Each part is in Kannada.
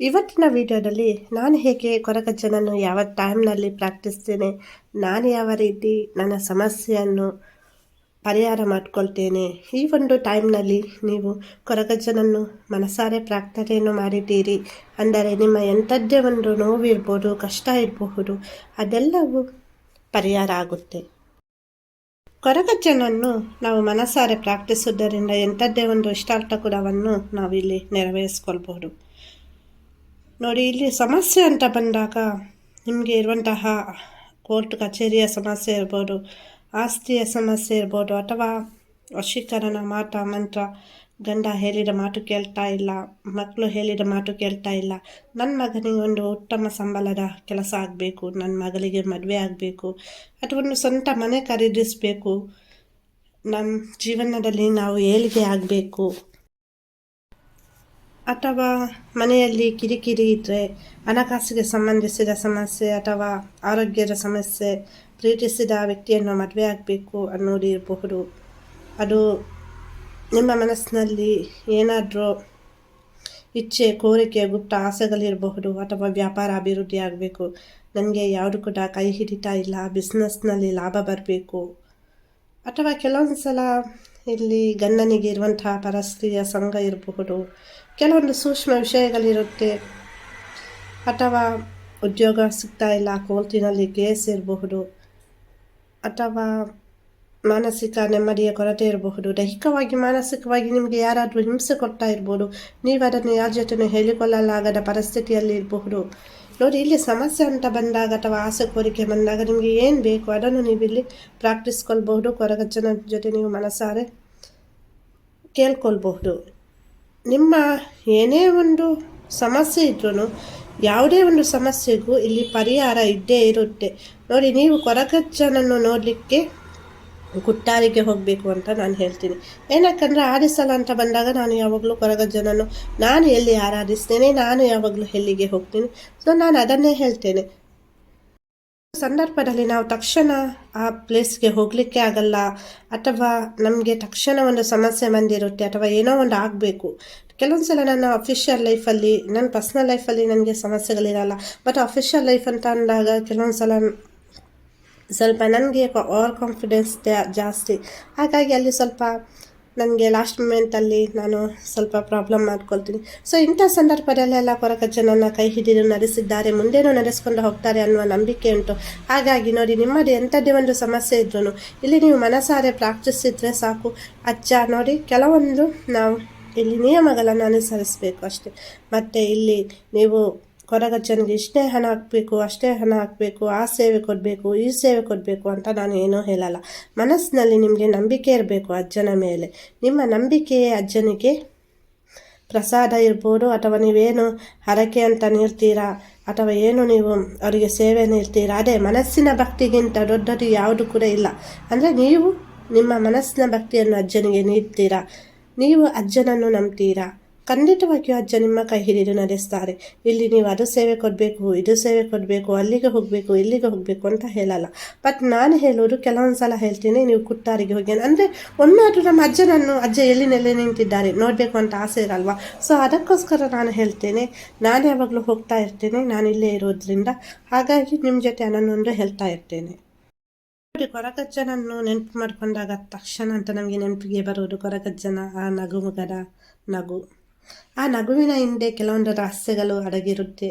ಇವತ್ತಿನ ವಿಡಿಯೋದಲ್ಲಿ ನಾನು ಹೇಗೆ ಕೊರಗಜ್ಜನನ್ನು ಯಾವ ಟೈಮ್ನಲ್ಲಿ ಪ್ರಾರ್ಥಿಸ್ತೇನೆ, ನಾನು ಯಾವ ರೀತಿ ನನ್ನ ಸಮಸ್ಯೆಯನ್ನು ಪರಿಹಾರ ಮಾಡಿಕೊಳ್ತೇನೆ, ಈ ಒಂದು ಟೈಮ್ನಲ್ಲಿ ನೀವು ಕೊರಗಜ್ಜನನ್ನು ಮನಸಾರೆ ಪ್ರಾರ್ಥನೆಯನ್ನು ಮಾಡಿದ್ದೀರಿ ಅಂದರೆ ನಿಮ್ಮ ಎಂಥದ್ದೇ ಒಂದು ನೋವಿರ್ಬೋದು, ಕಷ್ಟ ಇರಬಹುದು, ಅದೆಲ್ಲವೂ ಪರಿಹಾರ ಆಗುತ್ತೆ. ಕೊರಗಜ್ಜನನ್ನು ನಾವು ಮನಸಾರೆ ಪ್ರಾರ್ಥಿಸುವುದರಿಂದ ಎಂಥದ್ದೇ ಒಂದು ಇಷ್ಟಾರ್ಥ ಕೂಡವನ್ನು ನಾವಿಲ್ಲಿ ನೆರವೇರಿಸ್ಕೊಳ್ಬಹುದು. ನೋಡಿ, ಇಲ್ಲಿ ಸಮಸ್ಯೆ ಅಂತ ಬಂದಾಗ ನಿಮಗೆ ಇರುವಂತಹ ಕೋರ್ಟ್ ಕಚೇರಿಯ ಸಮಸ್ಯೆ ಇರ್ಬೋದು, ಆಸ್ತಿಯ ಸಮಸ್ಯೆ ಇರ್ಬೋದು, ಅಥವಾ ವಶೀಕರಣ ಮಾತ, ಮಂತ್ರ, ಗಂಡ ಹೇಳಿದ ಮಾತು ಕೇಳ್ತಾ ಇಲ್ಲ ಮಕ್ಕಳು ಹೇಳಿದ ಮಾತು ಕೇಳ್ತಾ ಇಲ್ಲ ನನ್ನ ಮಗನಿಗೆ ಒಂದು ಉತ್ತಮ ಸಂಬಳದ ಕೆಲಸ ಆಗಬೇಕು ನನ್ನ ಮಗಳಿಗೆ ಮದುವೆ ಆಗಬೇಕು, ಅಥವಾ ಒಂದು ಸ್ವಂತ ಮನೆ ಖರೀದಿಸಬೇಕು ನಮ್ಮ ಜೀವನದಲ್ಲಿ ನಾವು ಏಳಿಗೆ ಆಗಬೇಕು ಅಥವಾ ಮನೆಯಲ್ಲಿ ಕಿರಿಕಿರಿ ಇದ್ದರೆ ಹಣಕಾಸಿಗೆ ಸಂಬಂಧಿಸಿದ ಸಮಸ್ಯೆ ಅಥವಾ ಆರೋಗ್ಯದ ಸಮಸ್ಯೆ ಪ್ರೀತಿಸಿದ ವ್ಯಕ್ತಿಯನ್ನು ಮದುವೆ ಆಗಬೇಕು ಅನ್ನೋದು ಇರಬಹುದು. ಅದು ನಿಮ್ಮ ಮನಸ್ಸಿನಲ್ಲಿ ಏನಾದರೂ ಇಚ್ಛೆ, ಕೋರಿಕೆ, ಗುಪ್ತ ಆಸೆಗಳಿರಬಹುದು ಅಥವಾ ವ್ಯಾಪಾರ ಅಭಿವೃದ್ಧಿ ಆಗಬೇಕು. ನನಗೆ ಯಾವುದು ಕೂಡ ಕೈ ಹಿಡಿತಾ ಇಲ್ಲ, ಬಿಸ್ನೆಸ್ನಲ್ಲಿ ಲಾಭ ಬರಬೇಕು. ಅಥವಾ ಕೆಲವೊಂದು ಸಲ ಇಲ್ಲಿ ಗಂಡನಿಗೆ ಇರುವಂತಹ ಪರಸ್ತ್ರೀಯ ಸಂಘ ಇರಬಹುದು. ಕೆಲವೊಂದು ಸೂಕ್ಷ್ಮ ವಿಷಯಗಳಿರುತ್ತೆ. ಅಥವಾ ಉದ್ಯೋಗ ಸಿಗ್ತಾ ಇಲ್ಲ, ಕೋರ್ಟಿನಲ್ಲಿ ಕೇಸ್ ಇರಬಹುದು, ಅಥವಾ ಮಾನಸಿಕ ನೆಮ್ಮದಿಯ ಕೊರತೆ ಇರಬಹುದು, ದೈಹಿಕವಾಗಿ, ಮಾನಸಿಕವಾಗಿ ನಿಮಗೆ ಯಾರಾದರೂ ಹಿಂಸೆ ಕೊಡ್ತಾ ಇರ್ಬೋದು, ನೀವು ಅದನ್ನು ಯಾರ ಜೊತೆ ಹೇಳಿಕೊಳ್ಳಲಾಗದ ಪರಿಸ್ಥಿತಿಯಲ್ಲಿ ಇರಬಹುದು. ನೋಡಿ, ಇಲ್ಲಿ ಸಮಸ್ಯೆ ಅಂತ ಬಂದಾಗ ಅಥವಾ ಆಸೆ ಕೋರಿಕೆ ಬಂದಾಗ ನಿಮಗೆ ಏನು ಬೇಕು ಅದನ್ನು ನೀವು ಇಲ್ಲಿ ಪ್ರಾಕ್ಟೀಸ್ಕೊಳ್ಬಹುದು ಕೊರಗಜ್ಜನ ಜೊತೆ ನೀವು ಮನಸಾರೆ ಕೇಳ್ಕೊಳ್ಬಹುದು. ನಿಮ್ಮ ಏನೇ ಒಂದು ಸಮಸ್ಯೆ ಇದ್ರೂ ಯಾವುದೇ ಒಂದು ಸಮಸ್ಯೆಗೂ ಇಲ್ಲಿ ಪರಿಹಾರ ಇದ್ದೇ ಇರುತ್ತೆ. ನೋಡಿ, ನೀವು ಕೊರಗಜ್ಜನನ್ನು ನೋಡಲಿಕ್ಕೆ ಗುಟ್ಟಾರಿಗೆ ಹೋಗಬೇಕು ಅಂತ ನಾನು ಹೇಳ್ತೀನಿ. ಏನಕ್ಕಂದರೆ, ಆರಿಸಲ್ಲ ಅಂತ ಬಂದಾಗ ನಾನು ಯಾವಾಗಲೂ ಕೊರಗಜ್ಜನನ್ನು ನಾನು ಎಲ್ಲಿ ಆರಾಧಿಸ್ತೇನೆ, ನಾನು ಯಾವಾಗಲೂ ಎಲ್ಲಿಗೆ ಹೋಗ್ತೀನಿ. ಸೊ, ನಾನು ಅದನ್ನೇ ಹೇಳ್ತೇನೆ. ಸಂದರ್ಭದಲ್ಲಿ ನಾವು ತಕ್ಷಣ ಆ ಪ್ಲೇಸ್ಗೆ ಹೋಗಲಿಕ್ಕೆ ಆಗಲ್ಲ, ಅಥವಾ ನಮಗೆ ತಕ್ಷಣ ಒಂದು ಸಮಸ್ಯೆ ಬಂದಿರುತ್ತೆ, ಅಥವಾ ಏನೋ ಒಂದು ಆಗಬೇಕು. ಕೆಲವೊಂದು ಸಲ ನನ್ನ ಅಫಿಷಿಯಲ್ ಲೈಫಲ್ಲಿ ನನ್ನ ಪರ್ಸ್ನಲ್ ಲೈಫಲ್ಲಿ ನನಗೆ ಸಮಸ್ಯೆಗಳಿರಲ್ಲ ಬಟ್ ಅಫಿಷಿಯಲ್ ಲೈಫ್ ಅಂತ ಅಂದಾಗ ಕೆಲವೊಂದು ಸಲ ಸ್ವಲ್ಪ ನನಗೆ ಓವರ್ ಕಾನ್ಫಿಡೆನ್ಸ್ ಜಾಸ್ತಿ. ಹಾಗಾಗಿ ಅಲ್ಲಿ ಸ್ವಲ್ಪ ನನಗೆ ಲಾಸ್ಟ್ ಮೂಮೆಂಟಲ್ಲಿ ನಾನು ಸ್ವಲ್ಪ ಪ್ರಾಬ್ಲಮ್ ಮಾಡ್ಕೊಳ್ತೀನಿ. ಸೊ ಇಂಥ ಸಂದರ್ಭದಲ್ಲೆಲ್ಲ ಕೊರಕಜ್ಜನನ್ನ ಕೈ ಹಿಡಿದು ನಡೆಸಿದ್ದಾರೆ. ಮುಂದೇನೂ ನಡೆಸ್ಕೊಂಡು ಹೋಗ್ತಾರೆ ಅನ್ನುವ ನಂಬಿಕೆ ಉಂಟು. ಹಾಗಾಗಿ ನೋಡಿ, ನಿಮ್ಮದು ಎಂಥದ್ದೇ ಒಂದು ಸಮಸ್ಯೆ ಇದ್ರೂ ಇಲ್ಲಿ ನೀವು ಮನಸಾರೆ ಪ್ರಾರ್ಥಿಸಿದ್ರೆ ಸಾಕು. ಅಜ್ಜ, ನೋಡಿ, ಕೆಲವೊಂದು ನಾವು ಇಲ್ಲಿ ನಿಯಮಗಳನ್ನು ಅನುಸರಿಸಬೇಕು ಅಷ್ಟೇ. ಮತ್ತು ಇಲ್ಲಿ ನೀವು ಕೊರಗಜ್ಜನಿಗೆ ಇಷ್ಟೇ ಹಣ ಹಾಕಬೇಕು, ಅಷ್ಟೇ ಹಣ ಹಾಕಬೇಕು, ಆ ಸೇವೆ ಕೊಡಬೇಕು, ಈ ಸೇವೆ ಕೊಡಬೇಕು ಅಂತ ನಾನು ಏನೂ ಹೇಳಲ್ಲ. ಮನಸ್ಸಿನಲ್ಲಿ ನಿಮಗೆ ನಂಬಿಕೆ ಇರಬೇಕು ಅಜ್ಜನ ಮೇಲೆ. ನಿಮ್ಮ ನಂಬಿಕೆಯೇ ಅಜ್ಜನಿಗೆ ಪ್ರಸಾದ ಇರ್ಬೋದು ಅಥವಾ ನೀವೇನು ಹರಕೆ ಅಂತ ನೀಡ್ತೀರಾ ಅಥವಾ ಏನು ನೀವು ಅವರಿಗೆ ಸೇವೆ ನೀಡ್ತೀರಾ? ಅದೇ, ಮನಸ್ಸಿನ ಭಕ್ತಿಗಿಂತ ದೊಡ್ಡದು ಯಾವುದು ಕೂಡ ಇಲ್ಲ. ಅಂದರೆ ನೀವು ನಿಮ್ಮ ಮನಸ್ಸಿನ ಭಕ್ತಿಯನ್ನು ಅಜ್ಜನಿಗೆ ನೀಡ್ತೀರಾ? ನೀವು ಅಜ್ಜನನ್ನು ನಂಬ್ತೀರಾ? ಖಂಡಿತವಾಗಿಯೂ ಅಜ್ಜ ನಿಮ್ಮ ಕೈ ಹಿಡಿದು ನಡೆಸ್ತಾರೆ. ಇಲ್ಲಿ ನೀವು ಅದು ಸೇವೆ ಕೊಡಬೇಕು, ಇದು ಸೇವೆ ಕೊಡಬೇಕು, ಅಲ್ಲಿಗೆ ಹೋಗಬೇಕು, ಇಲ್ಲಿಗೆ ಹೋಗಬೇಕು ಅಂತ ಹೇಳಲ್ಲ. ಬಟ್ ನಾನು ಹೇಳೋದು ಕೆಲವೊಂದು ಸಲ ಹೇಳ್ತೀನಿ, ನೀವು ಕುಟ್ಟಾರಿಗೆ ಹೋಗಿ. ಅಂದರೆ ಒಮ್ಮೆಯಾದರೂ ನಮ್ಮ ಅಜ್ಜನನ್ನು, ಅಜ್ಜ ಎಲ್ಲಿ ನೆಲೆ ನಿಂತಿದ್ದಾರೆ ನೋಡಬೇಕು ಅಂತ ಆಸೆ ಇರಲ್ವಾ? ಸೊ ಅದಕ್ಕೋಸ್ಕರ ನಾನು ಹೇಳ್ತೇನೆ, ನಾನು ಯಾವಾಗಲೂ ಹೋಗ್ತಾ ಇರ್ತೇನೆ, ನಾನು ಇಲ್ಲೇ ಇರೋದ್ರಿಂದ. ಹಾಗಾಗಿ ನಿಮ್ಮ ಜೊತೆ ನಾನೊಂದು ಹೇಳ್ತಾ ಇರ್ತೇನೆ. ಕೊರಗಜ್ಜನನ್ನು ನೆನಪು ಮಾಡಿಕೊಂಡಾಗ ತಕ್ಷಣ ಅಂತ ನಮಗೆ ನೆನಪಿಗೆ ಬರುವುದು ಕೊರಗಜ್ಜನ, ಆ ನಗುಮುಗದ ನಗು. ಆ ನಗುವಿನ ಹಿಂದೆ ಕೆಲವೊಂದು ರಹಸ್ಯಗಳು ಅಡಗಿರುತ್ತೆ.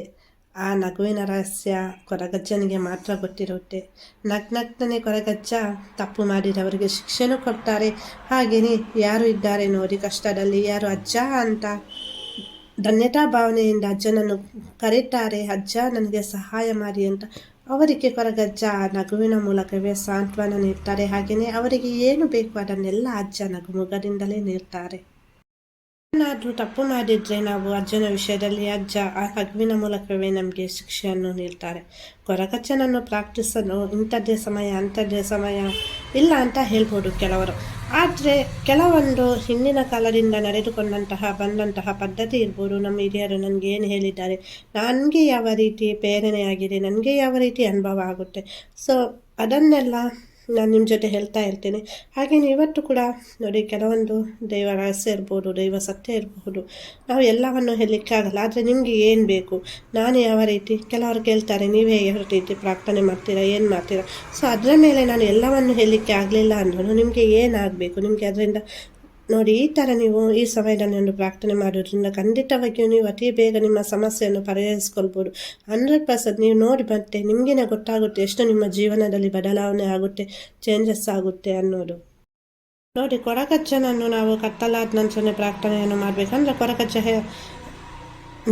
ಆ ನಗುವಿನ ರಹಸ್ಯ ಕೊರಗಜ್ಜನಿಗೆ ಮಾತ್ರ ಗೊತ್ತಿರುತ್ತೆ. ನಗ್ನಗ್ನೇ ಕೊರಗಜ್ಜ ತಪ್ಪು ಮಾಡಿದವರಿಗೆ ಶಿಕ್ಷೆನೂ ಕೊಡ್ತಾರೆ. ಹಾಗೆಯೇ ಯಾರು ಇದ್ದಾರೆ ನೋಡಿ ಕಷ್ಟದಲ್ಲಿ, ಯಾರು ಅಜ್ಜ ಅಂತ ಧನ್ಯತಾ ಭಾವನೆಯಿಂದ ಅಜ್ಜನನ್ನು ಕರೀತಾರೆ ಅಜ್ಜ, ನನಗೆ ಸಹಾಯ ಮಾಡಿ ಅಂತ ಅವರಿಗೆ ಕೊರಗಜ್ಜ ನಗುವಿನ ಮೂಲಕವೇ ಸಾಂತ್ವನ ನೀಡ್ತಾರೆ. ಹಾಗೆಯೇ ಅವರಿಗೆ ಏನು ಬೇಕು ಅದನ್ನೆಲ್ಲ ಅಜ್ಜ ನಗುಮುಗದಿಂದಲೇ ನೀಡ್ತಾರೆ. ಏನಾದರೂ ತಪ್ಪು ಮಾಡಿದರೆ ನಾವು ಅಜ್ಜನ ವಿಷಯದಲ್ಲಿ ಅಜ್ಜ, ಆ ಹಗುವಿನ ಮೂಲಕವೇ ನಮಗೆ ಶಿಕ್ಷೆಯನ್ನು ನೀಡ್ತಾರೆ. ಕೊರಗಜ್ಜನನ್ನು ಪ್ರಾಕ್ಟಿಸಲು ಇಂಥದ್ದೇ ಸಮಯ, ಅಂಥದ್ದೇ ಸಮಯ ಇಲ್ಲ ಅಂತ ಹೇಳ್ಬೋದು ಕೆಲವರು. ಆದರೆ ಕೆಲವೊಂದು ಹಿಂದಿನ ಕಾಲದಿಂದ ನಡೆದುಕೊಂಡಂತಹ, ಬಂದಂತಹ ಪದ್ಧತಿ ಇರ್ಬೋದು. ನಮ್ಮ ಹಿರಿಯರು ನನಗೆ ಏನು ಹೇಳಿದ್ದಾರೆ? ನನಗೆ ಯಾವ ರೀತಿ ಪ್ರೇರಣೆಯಾಗಿದೆ? ನನಗೆ ಯಾವ ರೀತಿ ಅನುಭವ ಆಗುತ್ತೆ? ಸೊ ಅದನ್ನೆಲ್ಲ ನಾನು ನಿಮ್ಮ ಜೊತೆ ಹೇಳ್ತಾ ಇರ್ತೀನಿ. ಹಾಗೆಯೇ ಇವತ್ತು ಕೂಡ ನೋಡಿ ಕೆಲವೊಂದು ದೈವ ರಹಸ್ಯ ಇರ್ಬೋದು, ದೈವ ಸತ್ಯ ಇರಬಹುದು ನಾವು ಎಲ್ಲವನ್ನು ಹೇಳಲಿಕ್ಕಾಗಲ್ಲ ಆದರೆ ನಿಮಗೆ ಏನು ಬೇಕು? ನಾನು ಯಾವ ರೀತಿ? ಕೆಲವರು ಕೇಳ್ತಾರೆ, ನೀವೇ ಯಾವ ರೀತಿ ಪ್ರಾರ್ಥನೆ ಮಾಡ್ತೀರಾ, ಏನು ಮಾಡ್ತೀರಾ? ಸೊ ಅದರ ಮೇಲೆ ನಾನು ಎಲ್ಲವನ್ನು ಹೇಳಲಿಕ್ಕೆ ಆಗಲಿಲ್ಲ ಅಂದ್ರೂ ನಿಮಗೆ ಏನಾಗಬೇಕು ನಿಮಗೆ ಅದರಿಂದ ನೋಡಿ, ಈ ಥರ ನೀವು ಈ ಸಮಯದಲ್ಲಿ ಒಂದು ಪ್ರಾರ್ಥನೆ ಮಾಡೋದ್ರಿಂದ ಖಂಡಿತವಾಗಿಯೂ ನೀವು ಅತಿ ಬೇಗ ನಿಮ್ಮ ಸಮಸ್ಯೆಯನ್ನು ಪರಿಹರಿಸ್ಕೊಳ್ಬೋದು. ಹಂಡ್ರೆಡ್ ಪರ್ಸೆಂಟ್ ನೀವು ನೋಡಿ ಮತ್ತೆ ನಿಮಗೇನೆ ಗೊತ್ತಾಗುತ್ತೆ ಎಷ್ಟು ನಿಮ್ಮ ಜೀವನದಲ್ಲಿ ಬದಲಾವಣೆ ಆಗುತ್ತೆ ಚೇಂಜಸ್ ಆಗುತ್ತೆ ಅನ್ನೋದು. ನೋಡಿ, ಕೊರಕಚ್ಚನನ್ನು ನಾವು ಕತ್ತಲಾದ ನಂಚನೆ ಪ್ರಾರ್ಥನೆಯನ್ನು ಮಾಡಬೇಕಂದ್ರೆ ಕೊರಗಜ್ಜ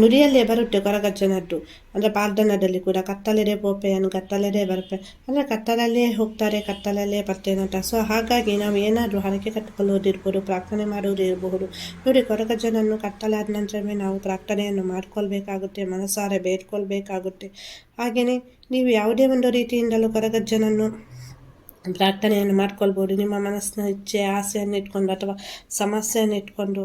ನುಡಿಯಲ್ಲೇ ಬರುತ್ತೆ ಕೊರಗಜ್ಜನದ್ದು. ಅಂದರೆ ಪಾರ್ಧನದಲ್ಲಿ ಕೂಡ ಕತ್ತಲರೇ ಪೋಪೆಯನ್ನು ಕತ್ತಲರೇ ಬರುತ್ತೆ. ಅಂದರೆ ಕತ್ತಲಲ್ಲೇ ಹೋಗ್ತಾರೆ, ಕತ್ತಲಲ್ಲೇ ಬರ್ತೇನಂತ ಸೊ ಹಾಗಾಗಿ ನಾವು ಏನಾದರೂ ಹರಕೆ ಕಟ್ಟಿಕೊಳ್ಳೋದಿರ್ಬೋದು ಪ್ರಾರ್ಥನೆ ಮಾಡುವುದಿರಬಹುದು ನೋಡಿ, ಕೊರಗಜ್ಜನನ್ನು ಕತ್ತಲಾದ ನಂತರವೇ ನಾವು ಪ್ರಾರ್ಥನೆಯನ್ನು ಮಾಡ್ಕೊಳ್ಬೇಕಾಗುತ್ತೆ, ಮನಸಾರೆ ಬೇಡ್ಕೊಳ್ಬೇಕಾಗುತ್ತೆ. ಹಾಗೆಯೇ ನೀವು ಯಾವುದೇ ಒಂದು ರೀತಿಯಿಂದಲೂ ಕೊರಗಜ್ಜನನ್ನು ಪ್ರಾರ್ಥನೆಯನ್ನು ಮಾಡ್ಕೊಳ್ಬೋದು. ನಿಮ್ಮ ಮನಸ್ಸಿನ ಇಚ್ಛೆ ಆಸೆಯನ್ನು ಇಟ್ಕೊಂಡು ಅಥವಾ ಸಮಸ್ಯೆಯನ್ನು ಇಟ್ಕೊಂಡು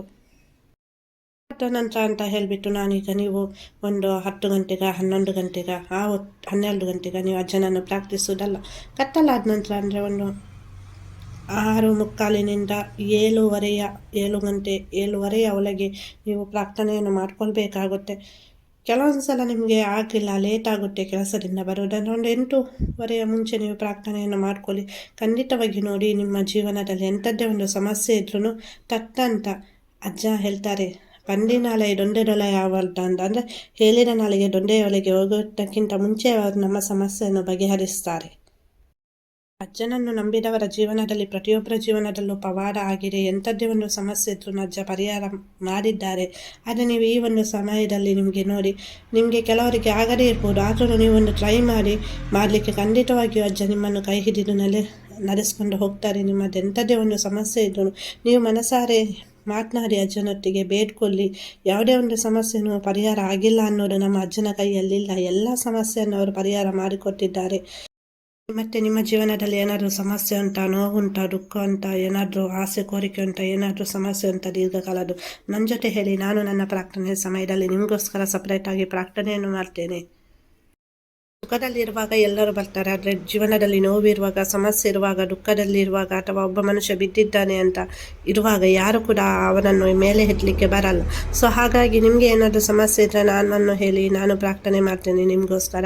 ನಂತರ ಅಂತ ಹೇಳಿಬಿಟ್ಟು ನಾನೀಗ ನೀವು ಒಂದು ಹತ್ತು ಗಂಟೆಗೆ, ಹನ್ನೊಂದು ಗಂಟೆಗ, ಆ ಹೊತ್ತು ಹನ್ನೆರಡು ಗಂಟೆಗೆ ನೀವು ಅಜ್ಜನನ್ನು ಪ್ರಾರ್ಥಿಸೋದಲ್ಲ ಕತ್ತಲಾದ ನಂತರ ಅಂದರೆ ಒಂದು ಆರು ಮುಕ್ಕಾಲಿನಿಂದ ಏಳುವರೆಯ, ಏಳು ಗಂಟೆ, ಏಳುವರೆಯ ಒಳಗೆ ನೀವು ಪ್ರಾರ್ಥನೆಯನ್ನು ಮಾಡ್ಕೊಳ್ಬೇಕಾಗುತ್ತೆ. ಕೆಲವೊಂದು ಸಲ ನಿಮಗೆ ಆಗಿಲ್ಲ ಲೇಟ್ ಆಗುತ್ತೆ ಕೆಲಸದಿಂದ ಬರುವುದನ್ನು. ಒಂದು ಎಂಟೂವರೆಯ ಮುಂಚೆ ನೀವು ಪ್ರಾರ್ಥನೆಯನ್ನು ಮಾಡ್ಕೊಳ್ಳಿ. ಖಂಡಿತವಾಗಿ ನೋಡಿ ನಿಮ್ಮ ಜೀವನದಲ್ಲಿ ಎಂಥದ್ದೇ ಒಂದು ಸಮಸ್ಯೆ ಇದ್ರೂ ತತ್ತಂತ ಅಜ್ಜ ಹೇಳ್ತಾರೆ ದೊಂಡೆದೊಲೆ ಯಾವಲ್ಟ ಅಂತ. ಅಂದರೆ ಹೇಳಿದ ನಾಳೆಗೆ ಒಳಗೆ ಹೋಗುವುದಕ್ಕಿಂತ ಮುಂಚೆ ಅವರು ನಮ್ಮ ಸಮಸ್ಯೆಯನ್ನು ಬಗೆಹರಿಸ್ತಾರೆ. ಅಜ್ಜನನ್ನು ನಂಬಿದವರ ಜೀವನದಲ್ಲಿ ಪ್ರತಿಯೊಬ್ಬರ ಜೀವನದಲ್ಲೂ ಪವಾಡ ಆಗಿದೆ. ಎಂಥದ್ದೇ ಒಂದು ಸಮಸ್ಯೆ ಇದ್ರೂ ಅಜ್ಜ ಪರಿಹಾರ ಮಾಡಿದ್ದಾರೆ. ಆದರೆ ನೀವು ಈ ಒಂದು ಸಮಯದಲ್ಲಿ ನಿಮಗೆ ನೋಡಿ, ನಿಮಗೆ ಕೆಲವರಿಗೆ ಆಗದೇ ಇರ್ಬೋದು. ಆದರೂ ನೀವು ಒಂದು ಟ್ರೈ ಮಾಡಿ, ಮಾಡಲಿಕ್ಕೆ ಖಂಡಿತವಾಗಿಯೂ ಅಜ್ಜ ನಿಮ್ಮನ್ನು ಕೈ ಹಿಡಿದು ನೆಲೆ, ನಡೆಸ್ಕೊಂಡು ಹೋಗ್ತಾರೆ. ನಿಮ್ಮದು ಎಂಥದ್ದೇ ಒಂದು ಸಮಸ್ಯೆ ಇದ್ದರೂ ನೀವು ಮನಸಾರೆ ಮಾತನಾಡಿ ಅಜ್ಜನೊಟ್ಟಿಗೆ ಬೇಡ್ಕೊಳ್ಳಿ. ಯಾವುದೇ ಒಂದು ಸಮಸ್ಯೆನೂ ಪರಿಹಾರ ಆಗಿಲ್ಲ ಅನ್ನೋದು ನಮ್ಮ ಅಜ್ಜನ ಕೈಯಲ್ಲಿಲ್ಲ. ಎಲ್ಲ ಸಮಸ್ಯೆಯನ್ನು ಅವರು ಪರಿಹಾರ ಮಾಡಿಕೊಟ್ಟಿದ್ದಾರೆ. ಮತ್ತು ನಿಮ್ಮ ಜೀವನದಲ್ಲಿ ಏನಾದರೂ ಸಮಸ್ಯೆ ಉಂಟಾ, ನೋವುಂಟಾ, ದುಃಖ ಅಂತ ಏನಾದರೂ ಆಸೆ, ಕೋರಿಕೆ ಉಂಟಾ, ಏನಾದರೂ ಸಮಸ್ಯೆ ಉಂಟಾ ದೀರ್ಘಕಾಲದ್ದು? ನನ್ನ ಜೊತೆ ಹೇಳಿ. ನಾನು ನನ್ನ ಪ್ರಾರ್ಥನೆ ಸಮಯದಲ್ಲಿ ನಿಮಗೋಸ್ಕರ ಸಪ್ರೇಟಾಗಿ ಪ್ರಾರ್ಥನೆಯನ್ನು ಮಾಡ್ತೇನೆ. ಸುಖದಲ್ಲಿರುವಾಗ ಎಲ್ಲರೂ ಬರ್ತಾರೆ. ಆದರೆ ಜೀವನದಲ್ಲಿ ನೋವಿರುವಾಗ, ಸಮಸ್ಯೆ ಇರುವಾಗ, ದುಃಖದಲ್ಲಿರುವಾಗ ಅಥವಾ ಒಬ್ಬ ಮನುಷ್ಯ ಬಿದ್ದಿದ್ದಾನೆ ಅಂತ ಇರುವಾಗ ಯಾರು ಕೂಡ ಅವನನ್ನು ಮೇಲೆ ಹೆತ್ತಲಿಕ್ಕೆ ಬರಲ್ಲ. ಸೊ ಹಾಗಾಗಿ ನಿಮಗೆ ಏನಾದರೂ ಸಮಸ್ಯೆ ಇದ್ದರೆ ನಾನು ಹೇಳಿ, ನಾನು ಪ್ರಾರ್ಥನೆ ಮಾಡ್ತೇನೆ ನಿಮಗೋಸ್ಕರ.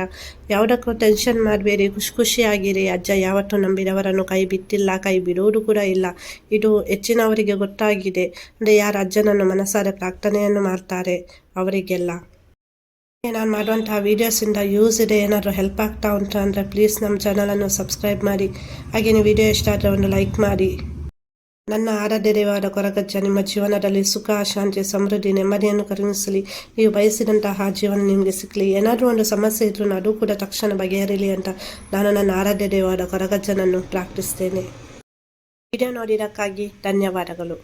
ಯಾವುದಕ್ಕೂ ಟೆನ್ಷನ್ ಮಾಡಬೇಡಿ, ಖುಷಿ ಖುಷಿಯಾಗಿರಿ ಅಜ್ಜ. ಯಾವತ್ತೂ ನಂಬಿದವರನ್ನು ಕೈ ಬಿಟ್ಟಿಲ್ಲ, ಕೈ ಬಿಡುವುದು ಕೂಡ ಇಲ್ಲ. ಇದು ಹೆಚ್ಚಿನವರಿಗೆ ಗೊತ್ತಾಗಿದೆ. ಅಂದರೆ ಯಾರು ಅಜ್ಜನನ್ನು ಮನಸ್ಸಾರೆ ಪ್ರಾರ್ಥನೆಯನ್ನು ಮಾಡ್ತಾರೆ ಅವರಿಗೆಲ್ಲ. ನಾನು ಮಾಡುವಂತಹ ವೀಡಿಯೋಸಿಂದ ಯೂಸ್ ಇದೆ, ಏನಾದರೂ ಹೆಲ್ಪ್ ಆಗ್ತಾ ಉಂಟು ಅಂದರೆ ಪ್ಲೀಸ್ ನಮ್ಮ ಚಾನಲನ್ನು ಸಬ್ಸ್ಕ್ರೈಬ್ ಮಾಡಿ. ಹಾಗೆಯೇ ವಿಡಿಯೋ ಇಷ್ಟ ಆದರೆ ಒಂದು ಲೈಕ್ ಮಾಡಿ. ನನ್ನ ಆರಾಧ್ಯ ದೇವಾದ ಕೊರಗಜ್ಜ, ನಿಮ್ಮ ಜೀವನದಲ್ಲಿ ಸುಖ, ಶಾಂತಿ, ಸಮೃದ್ಧಿ, ನೆಮ್ಮದಿಯನ್ನು ಕರುಣಿಸಲಿ. ನೀವು ಬಯಸಿದಂತಹ ಜೀವನ ನಿಮಗೆ ಸಿಕ್ಕಲಿ ಏನಾದರೂ ಒಂದು ಸಮಸ್ಯೆ ಇದ್ರೂ ಅದು ಕೂಡ ತಕ್ಷಣ ಬಗೆಹರಿಲಿ ಅಂತ ನಾನು ನನ್ನ ಆರಾಧ್ಯ ದೇವಾದ ಕೊರಗಜ್ಜನನ್ನು ಪ್ರಾರ್ಥಿಸ್ತೇನೆ. ವಿಡಿಯೋ ನೋಡಿದ್ದಕ್ಕಾಗಿ ಧನ್ಯವಾದಗಳು.